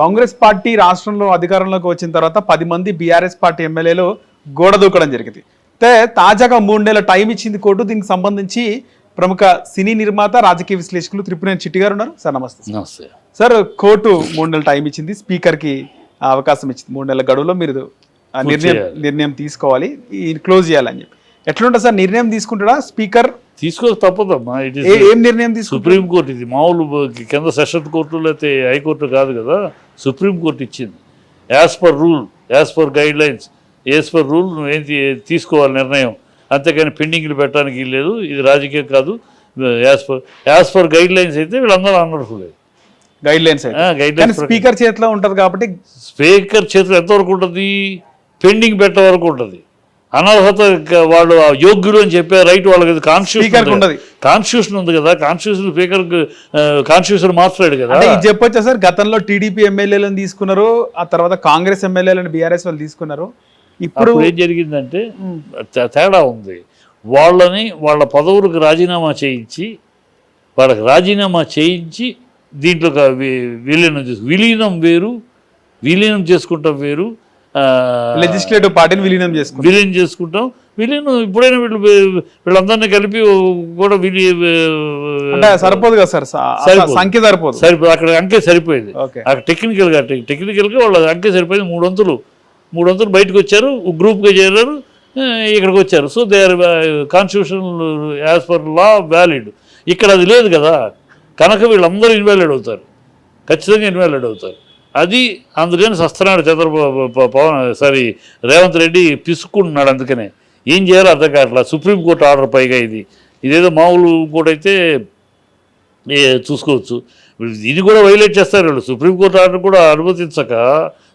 Congress party రాష్ట్రంలో అధికారంలోకి వచ్చిన తర్వాత పది మంది బీఆర్ఎస్ పార్టీ ఎమ్మెల్యేలు గోడ దూకడం జరిగింది. అయితే తాజాగా మూడు నెలల టైం ఇచ్చింది కోర్టు. దీనికి సంబంధించి ప్రముఖ సినీ నిర్మాత రాజకీయ విశ్లేషకులు త్రిపురేని చిట్టి గారు ఉన్నారు. సార్ నమస్తే. నమస్తే. సార్ కోర్టు మూడు నెలల టైం ఇచ్చింది. స్పీకర్కి అవకాశం ఇచ్చింది. మూడు నెలల గడువులో మీరు నిర్ణయం. నిర్ణయం తీసుకోవాలి. క్లోజ్ చేయాలని చెప్పి. ఎట్లుంటుంది సార్? నిర్ణయం తీసుకుంటాడా? స్పీకర్? తీసుకోక తప్పదమ్మా. ఇట్ ఏ- ఇస్ ఏం నిర్ణయం తీసుకుంటారు సుప్రీం కోర్టు ఇది. మామూలు కింద సెషన్ కోర్టు లేకపోతే హైకోర్టు కాదు కదా. సుప్రీం కోర్టు ఇచ్చింది. As per rule as per guidelines as per rule నువ్వేం తీసుకోవాలి నిర్ణయం. అంతేకాని పెండింగ్లు పెట్టడానికి లేదు. ఇది రాజకీయం కాదు. As per as per guidelines అయితే వీళ్ళందరూ అనర్ఫుల్ guidelines guidelines speaker చేతిలో ఉంటది కాబట్టి స్పీకర్ చేతులు ఎంతవరకు ఉంటుంది? పెండింగ్ పెట్టే వరకు ఉంటుంది. అనర్హత వాళ్ళు ఆ యోగ్యులు అని చెప్పే రైట్ వాళ్ళకి కాన్స్టిట్యూషన్ ఉండదు. కాన్స్టిట్యూషన్ ఉంది కదా. కాన్స్టిట్యూషన్ స్పీకర్ కాన్స్టిట్యూషన్ మార్చలేడు కదా. ఇది చెప్పొచ్చా సార్? గతంలో టీడీపీ ఎమ్మెల్యేలను తీసుకున్నారు ఆ తర్వాత కాంగ్రెస్ ఎమ్మెల్యేలను బీఆర్ఎస్ వాళ్ళు తీసుకున్నారు. ఇప్పుడు ఏం జరిగిందంటే తేడా ఉంది. వాళ్ళని వాళ్ళ పదవులకు రాజీనామా చేయించి వాళ్ళకి రాజీనామా చేయించి దీంట్లో విలీనం చేసు విలీనం వేరు విలీనం చేసుకుంటాం వేరు లెజిస్లేటివ్ పార్టీని విలీనం చేసుకున్నారు విలీనం చేసుకుంటాం. విలీనం ఇప్పుడైనా వీళ్ళు వీళ్ళందరినీ కలిపి కూడా విలి అంటే సరిపోదు కదా సార్? సరిపోదు. సంఖ్య సరిపోదు. సరిపో అక్కడ అంకె సరిపోయింది. ఓకే. అక్కడ టెక్నికల్గా టెక్నికల్గా వాళ్ళ అంకె సరిపోయింది. మూడు వంతులు. మూడు వంతులు బయటకు వచ్చారు. గ్రూప్గా చేరారు. ఇక్కడికి వచ్చారు. So they are constitution as per law valid ఇక్కడ అది లేదు కదా. కనుక వీళ్ళందరూ ఇన్వాలిడ్ అవుతారు. ఖచ్చితంగా ఇన్వాలిడ్ అవుతారు. అది అందుకని సస్తున్నాడు చంద్రబాబు పవన్ సారీ రేవంత్ రెడ్డి పిసుక్కుంటున్నాడు అందుకనే. ఏం చేయాలో అర్థం కావట్లా. సుప్రీంకోర్టు ఆర్డర్ పైగా ఇది. ఇదేదో మామూలు ఇంకోటి అయితే చూసుకోవచ్చు. ఇది కూడా వైలేట్ చేస్తారు వీళ్ళు. సుప్రీంకోర్టు ఆర్డర్ కూడా అనుమతించక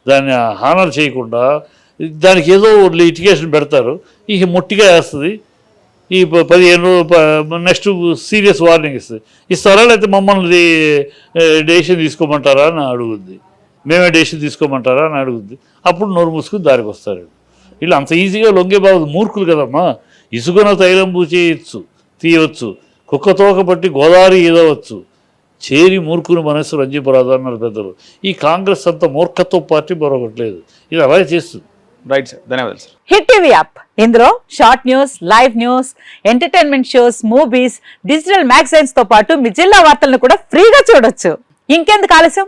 దాన్ని హానర్ చేయకుండా దానికి ఏదో లిటికేషన్ పెడతారు. ఇక మొట్టిగా వేస్తుంది. ఈ పదిహేను పదిహేను నెక్స్ట్ సీరియస్ వార్నింగ్ ఇస్తుంది. ఇస్తారా లేకపోతే మమ్మల్ని డెసిషన్ తీసుకోమంటారా అని అడుగుద్ది. మేమే డెసిషన్ తీసుకోమంటారా అని అడుగుద్ది. అప్పుడు నోరు మూసుకుని దారికి వస్తారు. వీళ్ళు అంత ఈజీగా లొంగే బాబు మూర్ఖులు కదమ్మా. ఇసుకన తైలం చేయొచ్చు తీయవచ్చు కుక్క తోక పట్టి గోదావరి ఈదవచ్చు. చేరి మూర్ఖుని మనస్సు రంజిపరాదు అన్నారు పెద్దలు. ఈ కాంగ్రెస్ అంత మూర్ఖత్వ పార్టీ మరొకటి లేదు ఇది అలాగే చేస్తుంది. రైట్ సార్ ధన్యవాదాలు సార్ హిట్ టీవీ యాప్ ఇందులో short news live news entertainment shows movies digital మ్యాగజైన్స్తో పాటు మీ జిల్లా వార్తలను కూడా ఫ్రీగా చూడొచ్చు. ఇంకెందుకు ఆలస్యం?